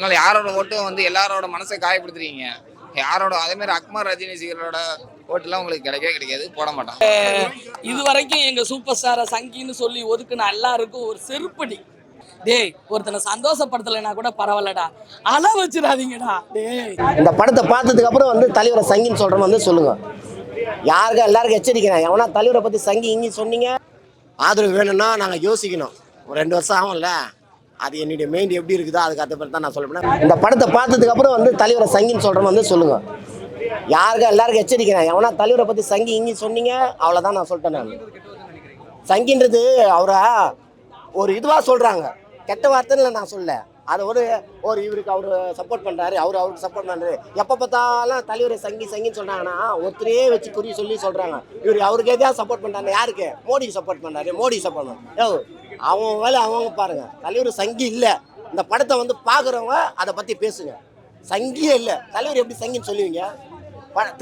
அதனால யாரோட ஓட்டும் வந்து எல்லாரோட மனசை காயப்படுத்துறீங்க? யாரோட அதே மாதிரி அக்மார் ரஜினி சீரோட ஓட்டுலாம் உங்களுக்கு கிடைக்கவே கிடைக்காது போட மாட்டான் இது வரைக்கும் எங்க சூப்பர் ஸ்டாரை சங்கின்னு சொல்லி ஒதுக்குன எல்லாருக்கும் ஒரு செருப்படி. டேய் ஒருத்தனை சந்தோஷப்படுத்தலைன்னா கூட பரவாயில்லடா. அழ வச்சிடாதீங்கடா டேய். இந்த படத்தை பார்த்ததுக்கு அப்புறம் வந்து தலைவரை சங்கின்னு சொல்றவங்க வந்து சொல்லுங்க. யாருக்கும் எல்லாருக்கும் எச்சரிக்கிறேன். எவனா தலைவரை பத்தி சங்கி இங்கே சொன்னீங்க? ஆதரவு வேணும்னா நாங்கள் யோசிக்கணும். ஒரு ரெண்டு வருஷம் ஆகும்ல. அது என்னுடைய மெயின் எப்படி இருக்குதோ அதுக்கு அதை பற்றி தான் நான் சொல்ல இந்த படத்தை பார்த்ததுக்கு அப்புறம் வந்து தலைவரை சங்கின்னு சொல்கிறேன் வந்து சொல்லுங்க. யாருக்கும் எல்லாருக்கும் எச்சரிக்கிறேன். எவனா தலைவரை பற்றி சங்கி இங்கே சொன்னீங்க அவ்வளோதான் நான் சொல்லிட்டேன் நான். சங்கின்றது அவரை ஒரு இதுவாக சொல்கிறாங்க கெட்ட வார்த்தைன்னு நான் சொல்ல அதை ஒரு ஒரு இவருக்கு அவர் சப்போர்ட் பண்ணுறாரு அவர் அவருக்கு சப்போர்ட் பண்ணுறாரு எப்போ பார்த்தாலும் தலைவரை சங்கி சங்கின்னு சொல்கிறாங்கன்னா ஒருத்தரையே வச்சு குறி சொல்லி சொல்கிறாங்க இவர் அவருக்கு எதாவது சப்போர்ட் பண்ணுறாங்க யாருக்கு? மோடிக்கு சப்போர்ட் பண்ணுறாரு மோடி சப்போர்ட் பண்ணுறாரு அவங்க வேலை அவங்க பாருங்க. தலைவர் சங்கி இல்லை. இந்த படத்தை வந்து பார்க்குறவங்க அதை பற்றி பேசுங்க. சங்கியே இல்லை. தலைவர் எப்படி சங்கின்னு சொல்லுவீங்க?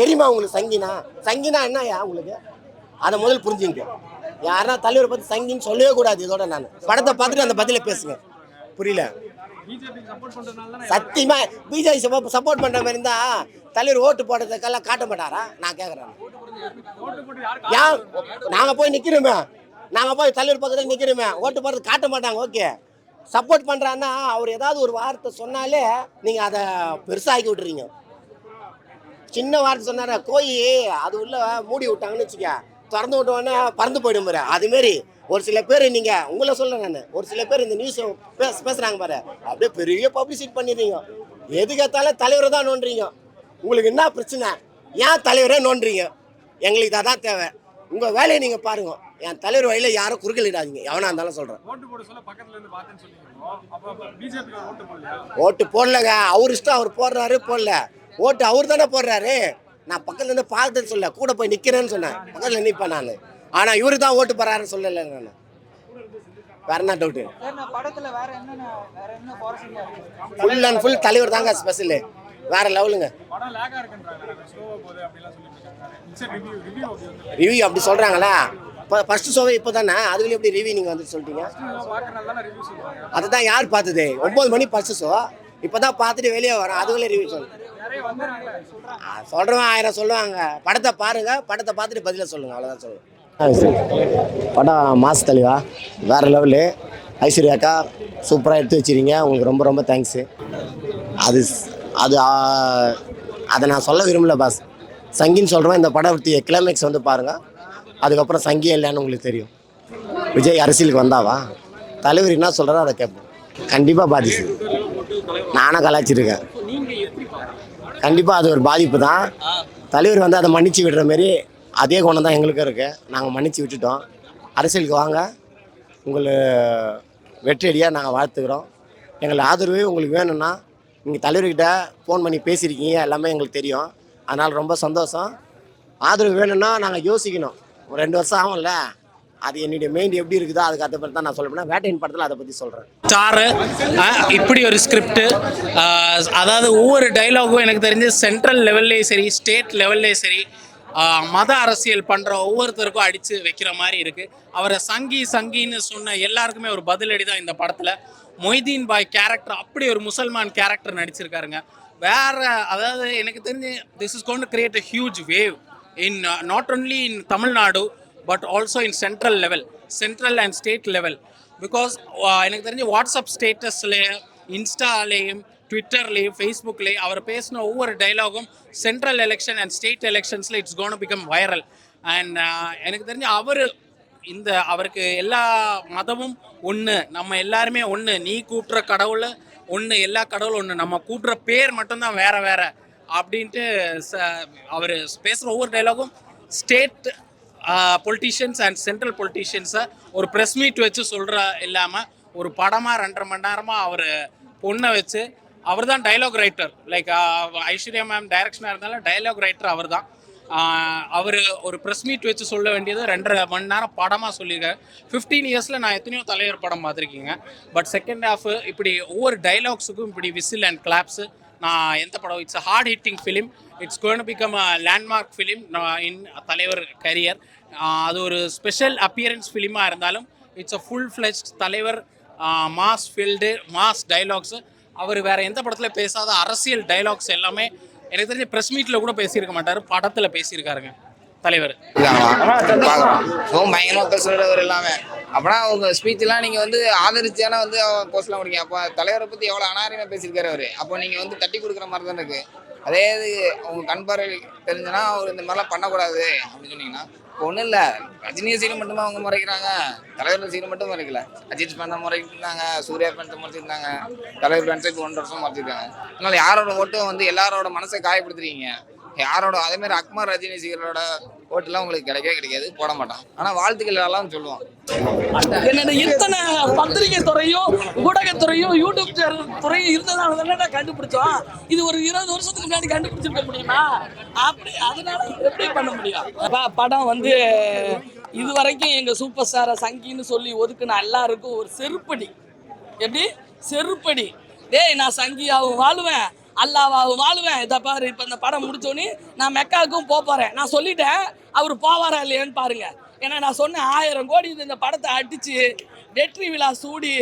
தெரியுமா உங்களுக்கு சங்கினா? சங்கினா என்னயா உங்களுக்கு? அதை முதல் புரிஞ்சுங்க. யாருன்னா தலைவரை பற்றி சங்கின்னு சொல்லவே கூடாது இதோட நான். படத்தை பார்த்துட்டு அந்த பதில பேசுங்க. புரியல? சத்தியமா பிஜேபி சப்போர்ட் பண்ற மாதிரி இருந்தா தலைவர் ஓட்டு போடுறதுக்கெல்லாம் காட்ட மாட்டாரா? நான் கேட்குறேன் ஏன் நாங்க போய் நிக்கிறோமே. நாம போய் தலைவர் பக்கத்தில் நிற்கிறோமே ஓட்டு போடுறது காட்ட மாட்டாங்க ஓகே. சப்போர்ட் பண்ணுறான்னா அவர் ஏதாவது ஒரு வார்த்தை சொன்னாலே நீங்கள் அதை பெருசாக்கி விட்டுறீங்க. சின்ன வார்த்தை சொன்னார கோயி அது உள்ள மூடி விட்டாங்கன்னு வச்சுக்க. திறந்து விட்டோன்னே பறந்து போயிடும் பாரு. அதுமாரி ஒரு சில பேர் நீங்கள் உங்களை சொல்ல நான் ஒரு சில பேர் இந்த நியூஸை பேச பேசுகிறாங்க பாரு. அப்படியே பெரிய பப்ளிசிட்டி பண்ணிடுறீங்க. எதுக்கு தலைவரை தான் நோண்டுறீங்க. உங்களுக்கு என்ன பிரச்சனை? ஏன் தலைவரே நோண்டுறீங்க? எங்களுக்கு அதான் தேவை. உங்கள் வேலையை நீங்கள் பாருங்கள் என் தலைவர் வழியில யாரும் குறுக்கலிடாதீங்க எவனா இருந்தாலும் சொல்றேன். ஓட்டு போட சொல்ல பக்கத்துல இருந்து பார்த்தேன்னு சொன்னீங்க அப்ப பிஜேபி ஓட்டு போடலையா? ஓட்டு போடலங்க. அவர் இஷ்டம் அவர் போடுறாரு போடல. ஓட்டு அவர் தானே போடுறாரு. நான் பக்கத்துல இருந்து பார்த்துன்னு சொல்ல கூட போய் நிக்கிறேன்னு சொன்னேன். பக்கத்துல நிற்பேன் நான். ஆனா இவரு தான் ஓட்டு போறாருன்னு சொல்லல நான். வேற என்ன டவுட்டு ஃபுல் அண்ட் ஃபுல் தலைவர் தாங்க ஸ்பெஷல் வேற லெவலுங்க ரிவ்யூ ரிவ்யூ அப்படி சொல்றாங்களா? இப்போ ஃபர்ஸ்ட் ஷோவே இப்போ தானே அதுல எப்படி ரிவ்யூ நீங்க வந்து சொல்லிட்டீங்க? பார்க்கறனால தானே யார் பார்த்தது? ஒன்பது மணி ஃபர்ஸ்ட் ஷோ இப்போதான் பார்த்துட்டு வெளியே வரேன் அதுக்குள்ளே ரிவ்யூ சொல்லு சொல்றவன் ஆயிரம் சொல்லுவாங்க. படத்தை பாருங்க. படத்தை பார்த்துட்டு பதில சொல்லுங்க. அவ்வளோதான் சொல்லுவேன் படம் மாசு தெளிவா. வேற லெவலு ஐஸ்வர்யா அக்கா சூப்பராக எடுத்து வச்சிருக்கீங்க. உங்களுக்கு ரொம்ப ரொம்ப தேங்க்ஸு அது அது அதை நான் சொல்ல விரும்பல பாஸ். சங்கின்னு சொல்கிறேன் இந்த படம் கிளைமேக்ஸ் வந்து பாருங்க. அதுக்கப்புறம் சங்கியம் இல்லைன்னு உங்களுக்கு தெரியும். விஜய் அரசியலுக்கு வந்தாவா? தலைவர் என்ன சொல்கிறாரோ அதை கேட்போம். கண்டிப்பாக பாதிச்சு. நானும் கலாச்சிருக்கேன் கண்டிப்பாக அது ஒரு பாதிப்பு தான். தலைவர் வந்து அதை மன்னிச்சு விடுற மாரி அதே குணம் தான் எங்களுக்கும் இருக்குது நாங்கள் மன்னிச்சு விட்டுட்டோம். அரசியலுக்கு வாங்க. உங்களை வெற்றியடியாக நாங்கள் வாழ்த்துக்கிறோம். எங்களை ஆதரவு உங்களுக்கு வேணும்னா நீங்கள் தலைவர்கிட்ட ஃபோன் பண்ணி பேசியிருக்கீங்க. எல்லாமே எங்களுக்கு தெரியும். அதனால் ரொம்ப சந்தோஷம். ஆதரவு வேணும்னா நாங்கள் யோசிக்கணும். ஒரு ரெண்டு வருஷம் ஆகும்ல. அது என்னுடைய மெயின் எப்படி இருக்குதோ அதுக்கு அதை பற்றி தான் நான் சொல்ல போனால் வேட்டையின் படத்தில் அதை பற்றி சொல்கிறேன் ஸ்டாரு இப்படி ஒரு ஸ்கிரிப்ட் அதாவது ஒவ்வொரு டைலாகும் எனக்கு தெரிஞ்சு சென்ட்ரல் லெவல்லையும் சரி ஸ்டேட் லெவல்லேயும் சரி மத அரசியல் பண்ணுற ஒவ்வொருத்தருக்கும் அடித்து வைக்கிற மாதிரி இருக்குது அவரை சங்கி சங்கின்னு சொன்ன எல்லாருக்குமே ஒரு பதிலடி தான் இந்த படத்தில். மொய்தீன் பாய் கேரக்டர் அப்படி ஒரு முசல்மான் கேரக்டர் நடிச்சிருக்காருங்க. வேற அதாவது எனக்கு தெரிஞ்சு this is gonna create a huge wave in not only in Tamil Nadu but also in central level central and state level because எனக்கு தெரிஞ்சு வாட்ஸ்அப் ஸ்டேட்டஸ்லேயும் இன்ஸ்டாலேயும் ட்விட்டர்லேயும் ஃபேஸ்புக்லேயும் அவர் பேசின ஒவ்வொரு டைலாகும் central election and state எலெக்ஷன்ஸில் it's gonna become viral and எனக்கு தெரிஞ்சு அவர் இந்த அவருக்கு எல்லா மதமும் ஒன்று நம்ம எல்லாருமே ஒன்று நீ கூட்டுற கடவுள் ஒன்று எல்லா கடவுளும் ஒன்று நம்ம கூட்டுற பேர் மட்டும்தான் வேறு வேறு. அப்படின்ட்டு ச அவர் பேசுகிற ஒவ்வொரு டைலாகும் ஸ்டேட் பொலிட்டிஷியன்ஸ் அண்ட் சென்ட்ரல் பொலிட்டிஷியன்ஸை ஒரு ப்ரெஸ் மீட் வச்சு சொல்கிற இல்லாமல் ஒரு படமாக ரெண்டரை மணி நேரமாக அவர் பொண்ணை வச்சு அவர் தான் dialogue writer like Aishwarya ma'am டைரக்ஷனாக இருந்தாலும் டைலாக் ரைட்டர் அவர் தான் அவர் ஒரு ப்ரெஸ் மீட் வச்சு சொல்ல வேண்டியது ரெண்டரை மணி நேரம் படமாக சொல்லியிருக்காரு. ஃபிஃப்டீன் இயர்ஸில் நான் எத்தனையோ தலைவர் படம் பார்த்துருக்கீங்க. பட் செகண்ட் ஹாஃப் இப்படி ஒவ்வொரு டைலாக்ஸுக்கும் இப்படி விசில் அண்ட் கிளாப்ஸு நான் எந்த படம்? It's heart hitting film it's going become a landmark film in தலைவர் கரியர் அது ஒரு ஸ்பெஷல் அப்பியரன்ஸ் ஃபிலிமாக இருந்தாலும் இட்ஸ் அ ஃபுல் ஃப்ளெஷ் தலைவர் மாஸ் ஃபீல்டு மாஸ் டைலாக்ஸு அவர் வேற எந்த படத்தில் பேசாத அரசியல் டைலாக்ஸ் எல்லாமே எனக்கு தெரிஞ்ச ப்ரெஸ் மீட்டில் கூட பேசியிருக்க மாட்டார். படத்தில் பேசியிருக்காருங்க தலைவர். ரொம்ப பயங்கரமாக பேசுகிறவர் எல்லாமே. அப்படின்னா அவங்க ஸ்பீச்செல்லாம் நீங்கள் வந்து ஆதரிச்சானா வந்து போஸ்ட்லாம் முடிங்க அப்போ தலைவரை பற்றி எவ்வளோ அனாரியமாக பேசியிருக்காரு அவர். அப்போ நீங்கள் வந்து தட்டி கொடுக்குற மாதிரி தான் இருக்குது அதே இது அவங்க கண் பார்வை தெரிஞ்சுன்னா அவர் இந்த மாதிரிலாம் பண்ணக்கூடாது அப்படின்னு சொன்னீங்கன்னா இப்போ ஒன்றும் இல்லை. ரஜினி சீனை மட்டுமா அவங்க முறைக்கிறாங்க. தலைவர் சீனை மட்டும் முறைக்கல. அஜித் பண்ண முறைக்கிட்டாங்க சூர்யா பண்ண முறைச்சிருந்தாங்க. தலைவர் ஃபேன்ஸை இப்போ ஒன்றரை வருஷம் முறைச்சிருக்காங்க. அதனால் யாரோட ஓட்டும் வந்து எல்லாரோட மனசை காயப்படுத்துறீங்க? யாரோட அதேமாதிரி அக்மார் ரஜினி சீரோட ஓட்டுலாம் உங்களுக்கு கிடைக்கவே கிடைக்காது போட மாட்டான். ஆனால் வாழ்த்துக்கள் எல்லாம் சொல்லுவோம் என்னோட இத்தனை பத்திரிகை துறையும் ஊடகத்துறையும் யூடியூப் சேனல் துறையும் இருந்ததால தானே கண்டுபிடிச்சோம்? இது ஒரு இருபது வருஷத்துக்கு முன்னாடி கண்டுபிடிச்சிருக்க முடியுமா? அப்படி அதனால எப்படி பண்ண முடியும்? படம் வந்து இது வரைக்கும் எங்க சூப்பர் ஸ்டாரை சங்கின்னு சொல்லி ஒதுக்குன எல்லாருக்கும் ஒரு செருப்படி. எப்படி? செருப்படி. டேய் நான் சங்கியாகவும் வாழ்வேன். அல்லாவாவும் வாழ்வேன். இதை பாரு இப்போ இந்த படம் முடிச்சோன்னே நான் மெக்காவுக்கும் போக போகிறேன் நான் சொல்லிட்டேன் அவர் போவாரா இல்லையான்னு பாருங்க. ஏன்னா நான் சொன்ன ஆயிரம் கோடி இந்த படத்தை அடித்து வெற்றி விழா சூடி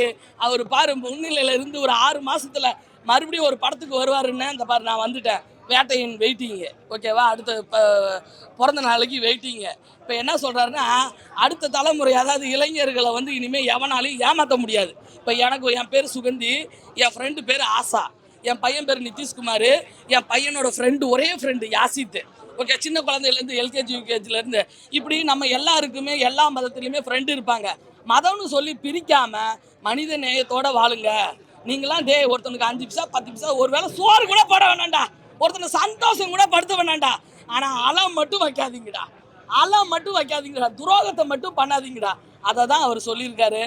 அவர் பாரு முன்னிலையில இருந்து ஒரு ஆறு மாதத்தில் மறுபடியும் ஒரு படத்துக்கு வருவாருன்னு இந்த பாரு நான் வந்துட்டேன். வேட்டையின் வெயிட்டிங்கு ஓகேவா அடுத்த இப்போ பிறந்த நாளைக்கு வெயிட்டிங்கு இப்போ என்ன சொல்கிறாருன்னா அடுத்த தலைமுறை அதாவது இளைஞர்களை வந்து இனிமேல் எவனாலையும் ஏமாற்ற முடியாது. இப்போ எனக்கு என் பேர் சுகந்தி என் ஃப்ரெண்டு பேர் ஆசா. என் பையன் பேர் நிதிஷ்குமார். என் பையனோட ஃப்ரெண்டு ஒரே ஃப்ரெண்டு யாசித்து ஓகே சின்ன குழந்தையிலேருந்து எல்கேஜி யூகேஜிலேருந்து இப்படி நம்ம எல்லாருக்குமே எல்லா மதத்துலேயுமே ஃப்ரெண்டு இருப்பாங்க. மதம்னு சொல்லி பிரிக்காமல் மனித நேயத்தோடு வாழுங்க. நீங்களாம் டே ஒருத்தனுக்கு அஞ்சு பைசா பத்து பைசா ஒரு வேளை சோறு கூட போட வேணாண்டா ஒருத்தனை சந்தோஷம் கூட படுத்த வேணாண்டா ஆனால் அலம் மட்டும் வைக்காதீங்கடா. அலம் மட்டும் வைக்காதீங்கடா. துரோகத்தை மட்டும் பண்ணாதீங்கடா. அதை தான் அவர் சொல்லியிருக்காரு.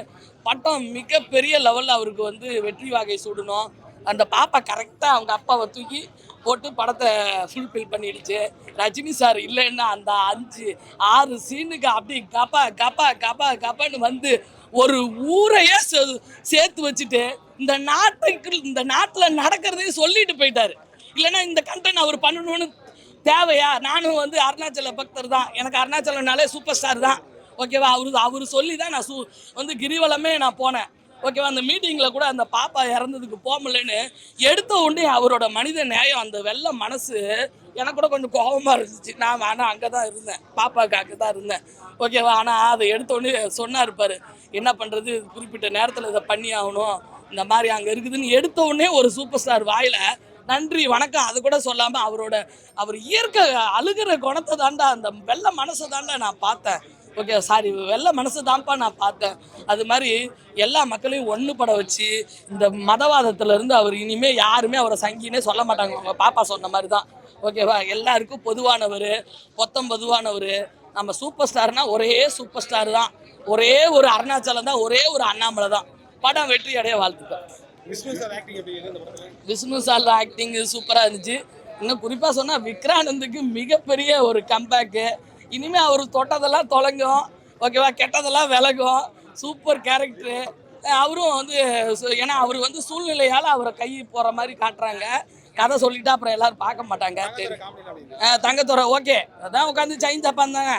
பட்டம் மிகப்பெரிய லெவலில் அவருக்கு வந்து வெற்றி வாகை சூடணும். அந்த பாப்பா கரெக்டாக அவங்க அப்பாவை தூக்கி போட்டு படத்தை ஃபுல்ஃபில் பண்ணிடுச்சு. ரஜினி சார் இல்லைன்னா அந்த அஞ்சு ஆறு சீனுக்கு அப்படி கப்பா கப்பா கப்பா கப்பான்னு வந்து ஒரு ஊரையே சே- சேர்த்து வச்சுட்டு இந்த நாட்டுக்கு இந்த நாட்டில் நடக்கிறதையும் சொல்லிட்டு போயிட்டாரு. இல்லைன்னா இந்த கண்டென்ட் அவர் பண்ணணும்னு தேவையா? நானும் வந்து அருணாச்சல பக்தர் தான். எனக்கு அருணாச்சலம்னாலே சூப்பர் ஸ்டார் தான் ஓகேவா அவரு அவர் சொல்லி தான் நான் சூ வந்து கிரிவலமே நான் போனேன். ஓகேவா அந்த மீட்டிங்கில் கூட அந்த பாப்பா இறந்ததுக்கு போகலன்னு எடுத்த உடனே அவரோட மனித நியாயம் அந்த வெள்ள மனசு எனக்கு கூட கொஞ்சம் கோபமாக இருந்துச்சு. நான் ஆனால் அங்கே தான் இருந்தேன். பாப்பாவுக்கு அங்கே தான் இருந்தேன். ஓகேவா ஆனால் அதை எடுத்தோடனே சொன்னார் பாரு என்ன பண்ணுறது குறிப்பிட்ட நேரத்தில் இதை பண்ணி ஆகணும் இந்த மாதிரி அங்கே இருக்குதுன்னு. எடுத்த உடனே ஒரு சூப்பர் ஸ்டார் வாயில் நன்றி வணக்கம். அது கூட சொல்லாமல் அவரோட அவர் இயற்கை அழுகிற குணத்தை தாண்டா அந்த வெள்ள மனசை தாண்டா நான் பார்த்தேன். ஓகே சாரி வெள்ள மனசு தான்ப்பா நான் பார்த்தேன். அது மாதிரி எல்லா மக்களையும் ஒன்றுபட வச்சு இந்த மதவாதத்துல இருந்து அவர் இனிமேல் யாருமே அவரை சங்கினே சொல்ல மாட்டாங்க. அவங்க பாப்பா சொன்ன மாதிரி தான் ஓகேவா எல்லாருக்கும் பொதுவானவர் பொத்தம் பொதுவானவர். நம்ம சூப்பர் ஸ்டார்னா ஒரே சூப்பர் ஸ்டார் தான் ஒரே ஒரு அருணாச்சலம் தான் ஒரே ஒரு அண்ணாமலை தான் படம் வெற்றி அடைய வாழ்த்துக்கள். விஷ்ணு சார் ஆக்டிங் சூப்பராக இருந்துச்சு. இன்னும் குறிப்பாக சொன்னால் விக்ரானந்துக்கு மிகப்பெரிய ஒரு கம்பேக்கு இனிமேல் அவர் தொட்டதெல்லாம் தொலைங்கும். ஓகேவா? கெட்டதெல்லாம் விலகும். சூப்பர் கேரக்டரு அவரும் வந்து ஏன்னா அவர் வந்து சூழ்நிலையால் அவரை கை போகிற மாதிரி காட்டுறாங்க. கதை சொல்லிட்டா அப்புறம் எல்லாரும் பார்க்க மாட்டாங்க. தங்கத்துறை ஓகே. அதான் உட்காந்து சைன் ஜப்பான் தாங்க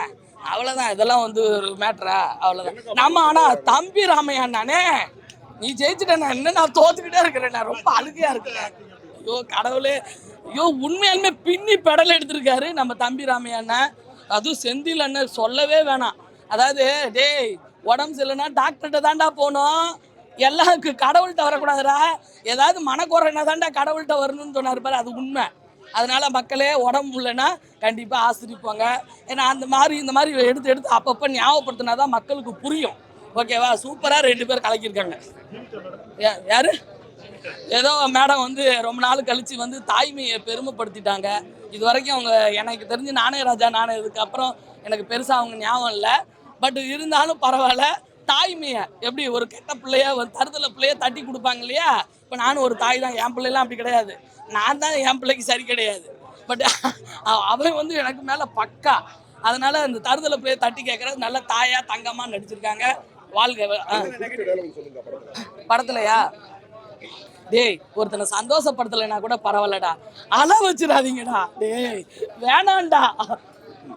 அவ்வளோதான் இதெல்லாம் வந்து ஒரு மேட்ரா அவ்வளோதான் நம்ம ஆனால் தம்பி ராமையா நானே நீ ஜெயிச்சுட்டேன் நான் என்ன நான் தோத்துக்கிட்டே இருக்கிறேன். நான் ரொம்ப அழுகையா இருக்கிறேன் ஐயோ கடவுளே. ஐயோ உண்மையாலுமே பின்னி பெடல் எடுத்திருக்காரு நம்ம தம்பி ராமையா அண்ணன் அதுவும் செந்தில் அண்ணன் சொல்லவே வேணாம். அதாவது டேய் உடம்பு சரியில்லைன்னா டாக்டர்கிட்ட தாண்டா போகணும். எல்லாருக்கு கடவுள்கிட்ட வரக்கூடாதுடா. ஏதாவது மனக்குறைனா தாண்டா கடவுள்கிட்ட வரணும்னு சொன்னார் பாரு அது உண்மை. அதனால் மக்களே உடம்பு இல்லைன்னா கண்டிப்பாக ஆசிரிப்பாங்க. ஏன்னா அந்த மாதிரி இந்த மாதிரி எடுத்து எடுத்து அப்பப்போ ஞாபகப்படுத்தினா தான் மக்களுக்கு புரியும். ஓகேவா சூப்பராக ரெண்டு பேர் கலக்கியிருக்காங்க. யா- யாரு? ஏதோ மேடம் வந்து ரொம்ப நாள் கழித்து வந்து தாய்மையை பெருமைப்படுத்திட்டாங்க. இது வரைக்கும் அவங்க எனக்கு தெரிஞ்சு நானே ராஜா நானே இதுக்கப்புறம் எனக்கு பெருசாக அவங்க ஞாபகம் இல்லை. பட் இருந்தாலும் பரவாயில்ல. தாய்மையை எப்படி ஒரு கெட்ட பிள்ளைய ஒரு தருதல பிள்ளைய தட்டி கொடுப்பாங்க இல்லையா? இப்போ நானும் ஒரு தாய் தான். என் பிள்ளைலாம் அப்படி கிடையாது. நான் தான் என் பிள்ளைக்கு சரி கிடையாது. பட் அவன் வந்து எனக்கு மேலே பக்கா. அதனால இந்த தருதல பிள்ளைய தட்டி கேட்கறது நல்ல தாயா தங்கமா நடிச்சிருக்காங்க. வாழ்க. படத்துலயா? டேய் ஒருத்தனை சந்தோஷப்படுத்தலைன்னா கூட பரவாயில்லடா. அழ வச்சிடாதீங்கடா டேய் வேணாம்டா.